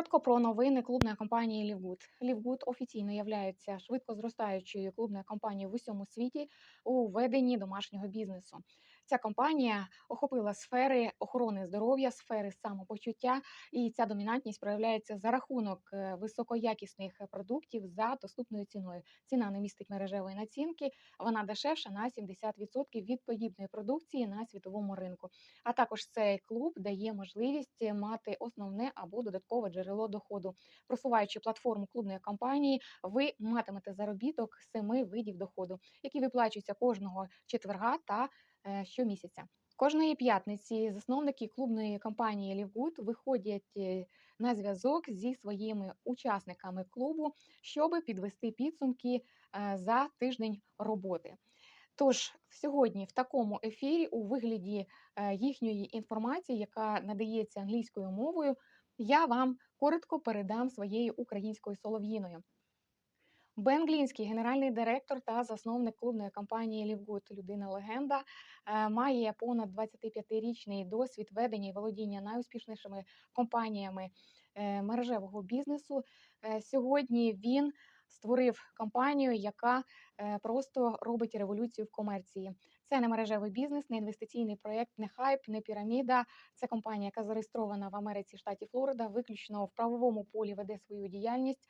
Коротко про новини клубної компанії Лівгуд. Лівгуд офіційно являється швидко зростаючою клубною компанією в усьому світі у веденні домашнього бізнесу. Ця компанія охопила сфери охорони здоров'я, сфери самопочуття, і ця домінантність проявляється за рахунок е, високоякісних продуктів за доступною ціною. Ціна не містить мережевої націнки, вона дешевша на 70% від подібної продукції на світовому ринку. А також цей клуб дає можливість мати основне або додаткове джерело доходу. Просуваючи платформу клубної компанії, ви матимете заробіток семи видів доходу, які виплачуються кожного четверга та щомісяця. Кожної п'ятниці засновники клубної компанії Лівгуд виходять е, на зв'язок зі своїми учасниками клубу, щоб підвести підсумки е, за тиждень роботи. Тож сьогодні в такому ефірі, у вигляді їхньої інформації, яка надається англійською мовою, я вам коротко передам своєю українською солов'їною. Бен Глінський, генеральний директор та засновник клубної компанії Лівгуд, людина легенда, е, має понад 25-річний досвід ведення і володіння найуспішнішими компаніями е, мережевого бізнесу. Е, Сьогодні він створив компанію, яка просто робить революцію в комерції. Це не мережевий бізнес, не інвестиційний проєкт, не хайп, не піраміда. Це компанія, яка зареєстрована в Америці, штаті Флорида, виключно в правовому полі веде свою діяльність.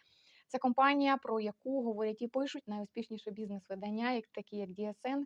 Це компанія, про яку говорять і пишуть найуспішніші бізнес-видання, як такі як DSN,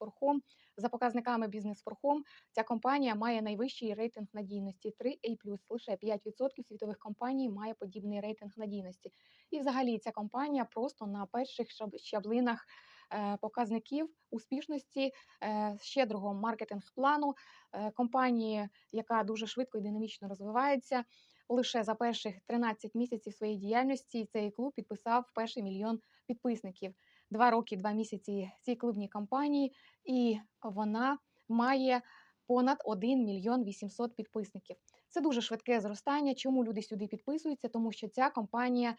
for Home. За показниками for Home, ця компанія має найвищий рейтинг надійності 3A+. Лише 5% світових компаній має подібний рейтинг надійності. І взагалі ця компанія просто на перших щаб- щаблинах е, показників успішності е, щедрого маркетинг-плану е, компанії, яка дуже швидко і динамічно розвивається. Лише за перших 13 місяців своєї діяльності цей клуб підписав перший мільйон підписників. Два роки, два місяці цій клубній кампанії, і вона має понад 1 мільйон 800 підписників. Це дуже швидке зростання. Чому люди сюди підписуються? Тому що ця компанія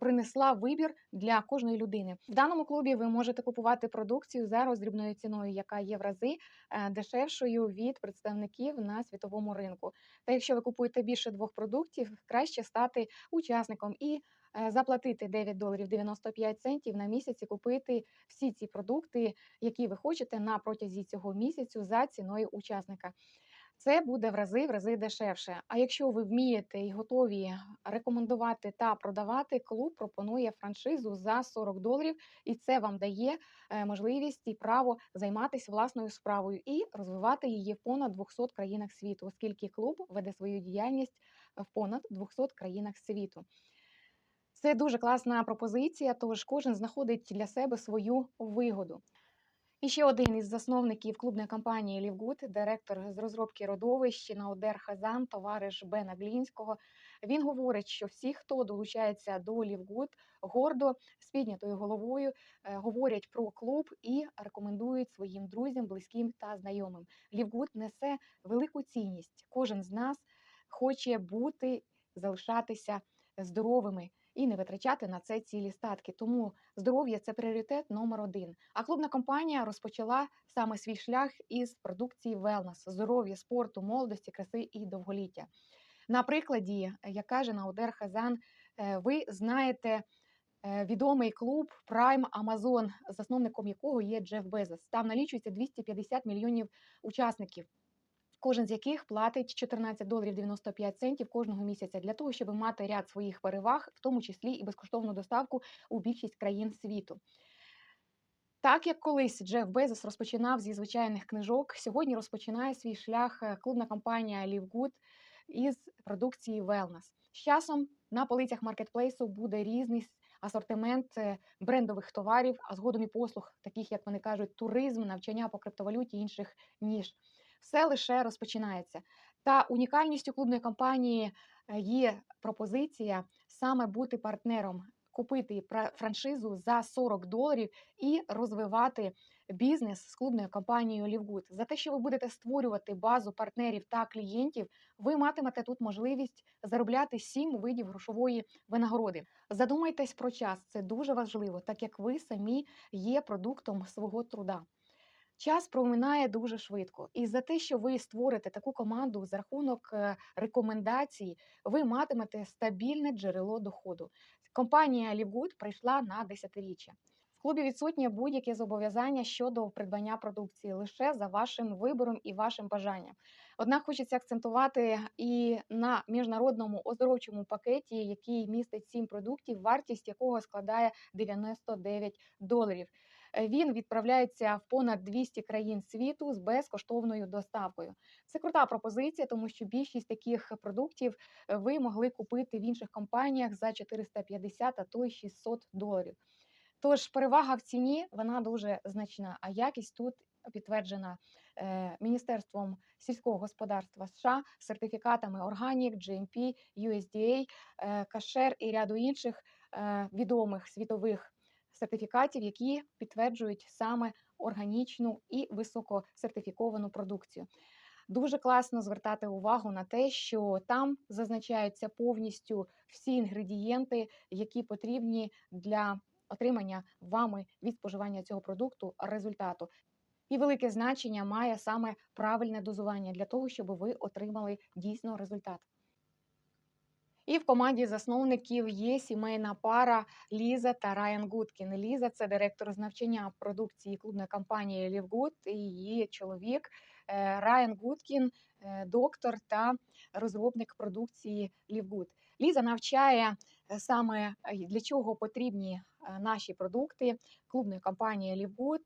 принесла вибір для кожної людини. В даному клубі ви можете купувати продукцію за роздрібною ціною, яка є в рази е, дешевшою від представників на світовому ринку. Та якщо ви купуєте більше двох продуктів, краще стати учасником і е, заплатити 9 доларів 95 центів на місяць і купити всі ці продукти, які ви хочете на протязі цього місяцю за ціною учасника. Це буде в рази в рази дешевше. А якщо ви вмієте і готові рекомендувати та продавати, клуб пропонує франшизу за 40 доларів, і це вам дає е, можливість і право займатися власною справою і розвивати її в понад 200 країнах світу, оскільки клуб веде свою діяльність в понад 200 країнах світу. Це дуже класна пропозиція, тож кожен знаходить для себе свою вигоду. І ще один із засновників клубної компанії Лівгуд, директор з розробки родовищ Наудер Хазан, товариш Бена Глінського. Він говорить, що всі, хто долучається до Лівгуд, гордо з піднятою головою е, говорять про клуб і рекомендують своїм друзям, близьким та знайомим. Лівгуд несе велику цінність. Кожен з нас хоче бути, залишатися здоровими і не витрачати на це цілі статки. Тому здоров'я це пріоритет номер один. А клубна компанія розпочала саме свій шлях із продукції Wellness – здоров'я, спорту, молодості, краси і довголіття. На прикладі, як каже Наудер Хазан, е, ви знаєте. е, Відомий клуб Prime Amazon, засновником якого є Джеф Безос. Там налічується 250 мільйонів учасників кожен з яких платить 14 доларів 95 центів кожного місяця для того, щоб мати ряд своїх переваг, в тому числі і безкоштовну доставку у більшість країн світу. Так як колись Джеф Безос розпочинав зі звичайних книжок, сьогодні розпочинає свій шлях е, клубна компанія Livegood із продукції Wellness. З часом на полицях маркетплейсу буде різний асортимент е, брендових товарів, а згодом і послуг, таких як вони кажуть, туризм, навчання по криптовалюті інших ніж все лише розпочинається. Та унікальністю клубної компанії е, є пропозиція саме бути партнером, купити франшизу за 40 доларів і розвивати бізнес з клубною компанією Лівгуд. За те, що ви будете створювати базу партнерів та клієнтів, ви матимете тут можливість заробляти 7 видів грошової винагороди. Задумайтесь про час, це дуже важливо, так як ви самі є продуктом свого труда. Час проминає дуже швидко, і за те, що ви створите таку команду за рахунок е, рекомендацій, ви матимете стабільне джерело доходу. Компанія Лівгуд прийшла на десятиріччя. В клубі відсутнє будь-яке зобов'язання щодо придбання продукції лише за вашим вибором і вашим бажанням. Однак хочеться акцентувати і на міжнародному оздоровчому пакеті, який містить сім продуктів, вартість якого складає 99 доларів. Е, Він відправляється в понад 200 країн світу з безкоштовною доставкою. Це крута пропозиція, тому що більшість таких продуктів е, ви могли купити в інших компаніях за 450, а то й 600 доларів. Тож перевага в ціні вона дуже значна, а якість тут підтверджена е, Міністерством сільського господарства США сертифікатами Organic, GMP, USDA, Кашер і ряду інших відомих світових сертифікатів, які підтверджують саме органічну і високосертифіковану продукцію. Дуже класно звертати увагу на те, що там зазначаються повністю всі інгредієнти, які потрібні для отримання вами від споживання цього продукту результату. І велике значення має саме правильне дозування для того, щоб ви отримали дійсно результат. І в команді засновників є сімейна пара Ліза та Райан Гудкін. Ліза це директор з навчання продукції клубної компанії Лівгуд, і її чоловік е, Райан Гудкін, е, доктор та розробник продукції Лівгуд. Ліза навчає саме е, для чого потрібні е, наші продукти клубної компанії Лівгуд,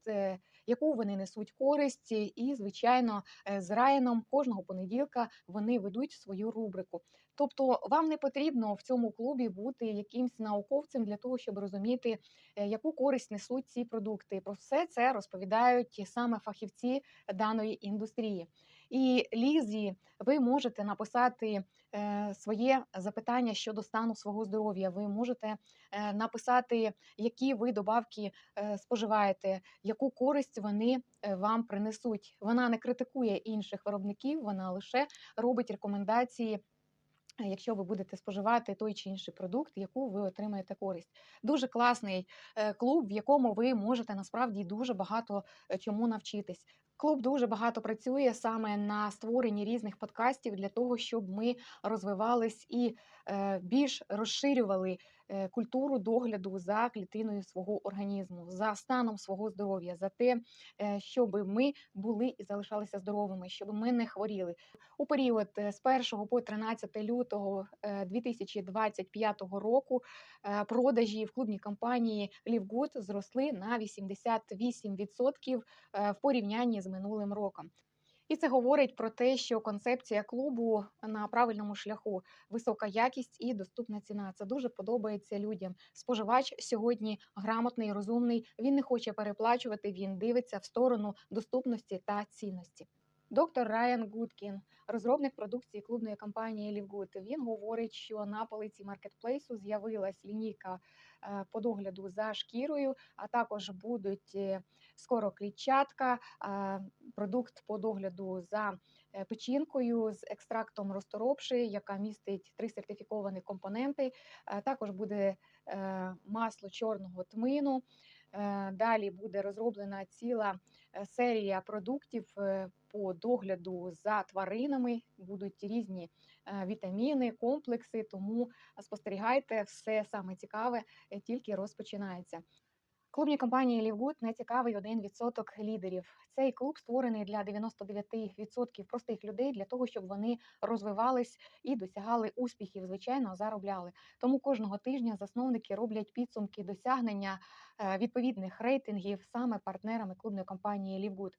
яку вони несуть користь, і звичайно, з Райаном кожного понеділка вони ведуть свою рубрику. Тобто, вам не потрібно в цьому клубі бути якимсь науковцем для того, щоб розуміти, е, яку користь несуть ці продукти. Про все це розповідають саме фахівці даної індустрії. І Лізі, ви можете написати е, своє запитання щодо стану свого здоров'я. Ви можете е, написати, які ви добавки е, споживаєте, яку користь вони вам принесуть. Вона не критикує інших виробників, вона лише робить рекомендації. Якщо ви будете споживати той чи інший продукт, яку ви отримаєте користь, дуже класний е, клуб, в якому ви можете насправді дуже багато е, чому навчитись. Клуб дуже багато працює саме на створенні різних подкастів для того, щоб ми розвивались і е, більш розширювали культуру догляду за клітиною свого організму, за станом свого здоров'я, за те, е, щоб ми були і залишалися здоровими, щоб ми не хворіли. У період е, з 1 по 13 лютого е, 2025 року е, продажі в клубній компанії Лівгуд зросли на 88% е, в порівнянні з минулим роком. І це говорить про те, що концепція клубу на правильному шляху, висока якість і доступна ціна. Це дуже подобається людям. Споживач сьогодні грамотний, розумний. Він не хоче переплачувати. Він дивиться в сторону доступності та цінності. Доктор Райан Гудкін, розробник продукції клубної компанії Лівгуд, він говорить, що на полиці маркетплейсу з'явилась лінійка по догляду за шкірою, а також будуть е, скоро клітчатка, е, продукт по догляду за е, печінкою з екстрактом розторопши, яка містить три сертифіковані компоненти. Е, Також буде е, масло чорного тмину. Е, Далі буде розроблена ціла е, серія продуктів е, по догляду за тваринами. Будуть різні е, вітаміни, комплекси. Тому спостерігайте, все саме цікаве е, тільки розпочинається. Клубній компанії Лівгуд не цікавий 1% лідерів. Цей клуб створений для 99% простих людей для того, щоб вони розвивались і досягали успіхів, звичайно, заробляли. Тому кожного тижня засновники роблять підсумки досягнення е, відповідних рейтингів саме партнерами клубної компанії Лівгуд.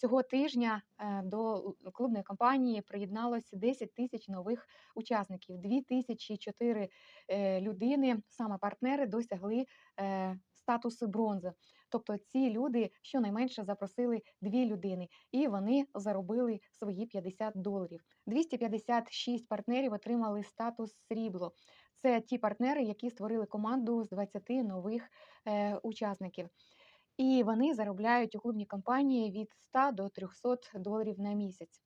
Цього тижня е, до клубної компанії приєдналося 10 тисяч нових учасників. 2004 е, людини, саме партнери, досягли е, статусу бронзи. Тобто ці люди щонайменше запросили дві людини, і вони заробили свої 50 доларів. 256 партнерів отримали статус срібло. Це ті партнери, які створили команду з 20 нових учасників. І вони заробляють у клубній компанії від 100 до 300 доларів на місяць.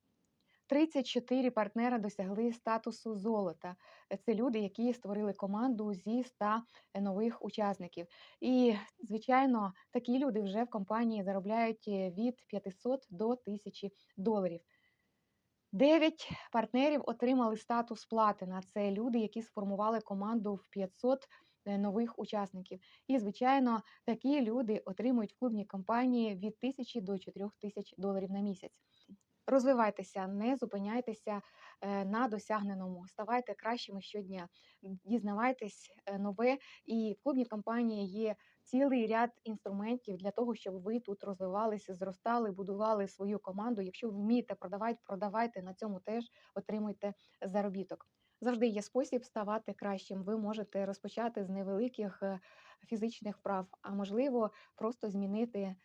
34 партнера досягли статусу золота. Це люди, які створили команду зі 100 нових учасників. І, звичайно, такі люди вже в компанії заробляють е, від 500 до 1000 доларів. 9 партнерів отримали статус платина. Це люди, які сформували команду в 500 е, нових учасників. І, звичайно, такі люди отримують в клубній компанії від 1000 до 4000 доларів на місяць. Розвивайтеся, не зупиняйтеся е, на досягненому, ставайте кращими щодня, дізнавайтесь е, нове. І в клубній компанії є цілий ряд інструментів для того, щоб ви тут розвивалися, зростали, будували свою команду. Якщо вмієте продавати, продавайте на цьому теж отримуйте заробіток. Завжди є спосіб ставати кращим. Ви можете розпочати з невеликих е, фізичних вправ, а можливо, просто змінити е,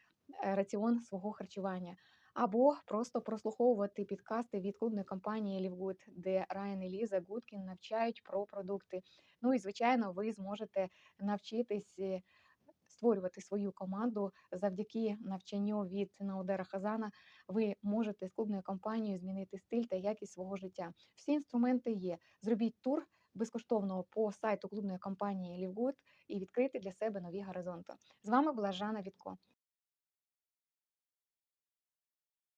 раціон свого харчування. Або просто прослуховувати підкасти від клубної компанії Лівгуд, де Райан і Ліза Гудкін навчають про продукти. Ну і звичайно, ви зможете навчитись е, створювати свою команду завдяки навчанню від Наудера Хазана. Ви можете з клубною компанією змінити стиль та якість свого життя. Всі інструменти є. Зробіть тур безкоштовно по сайту клубної компанії Лівгуд і відкрити для себе нові горизонти. З вами була Жанна Вітко.